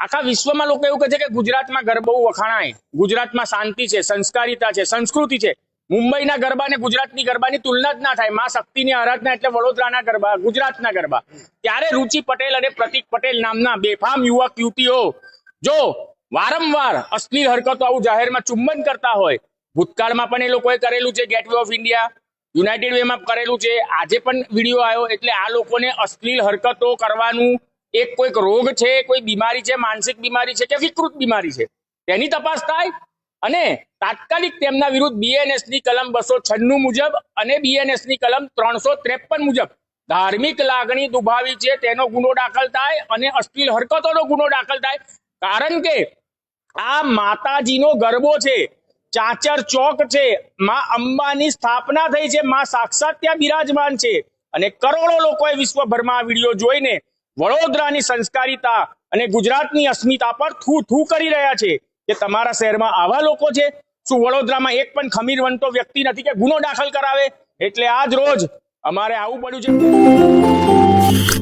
આખા વિશ્વમાં લોકો એવું કહે છે કે ગુજરાતમાં ગરબા વખાણાય. ગુજરાતમાં શાંતિ છે, સંસ્કારિતા છે, સંસ્કૃતિ છે. મુંબઈના ગરબા અને ગુજરાતની ગરબાની તુલના જ ના થાય. માં શક્તિની આરાધના એટલે વડોદરાના ગરબા, ગુજરાતના ગરબા. ત્યારે રુચિ પટેલ અને પ્રતિક પટેલ નામના બેફામ યુવક, યુવતીઓ જો વારંવાર અશ્લીલ હરકતો આવું જાહેરમાં ચુંબન કરતા હોય, ભૂતકાળમાં પણ એ લોકોએ કરેલું છે gateway of India United વેમાં કરેલું છે. આજે પણ વીડિયો આવ્યો એટલે આ લોકોને અશ્લીલ હરકતો કરવાનું એક કોઈક રોગ છે, કોઈ બીમારી છે, માનસિક બીમારી છે કે વિકૃત બીમારી છે, તેની તપાસ થાય અને તાત્કાલિક તેમના વિરુદ્ધ બીએનએસની કલમ બસો છન્નું મુજબ અને બીએનએસની કલમ ત્રણસો ત્રેપન મુજબ ધાર્મિક લાગણી દુભાવી છે, તેનો ગુનો દાખલ થાય અને અશ્લીલ હરકતોનો ગુનો દાખલ થાય. કારણ કે આ માતાજીનો ગરબો છે, ચાચર ચોક છે, માં અંબાની સ્થાપના થઈ છે, માં સાક્ષાત ત્યાં બિરાજમાન છે અને કરોડો લોકોએ વિશ્વભરમાં આ વીડિયો જોઈને વડોદરાની સંસ્કારિતા અને ગુજરાતની અસ્મિતા પર થૂ થૂ કરી રહ્યા છે કે તમારા શહેરમાં આવા લોકો છે? શું વડોદરામાં એક પણ ખમીર વનતો વ્યક્તિ નથી કે ગુનો દાખલ કરાવે? એટલે આજ રોજ અમારે આવું પડ્યું છે.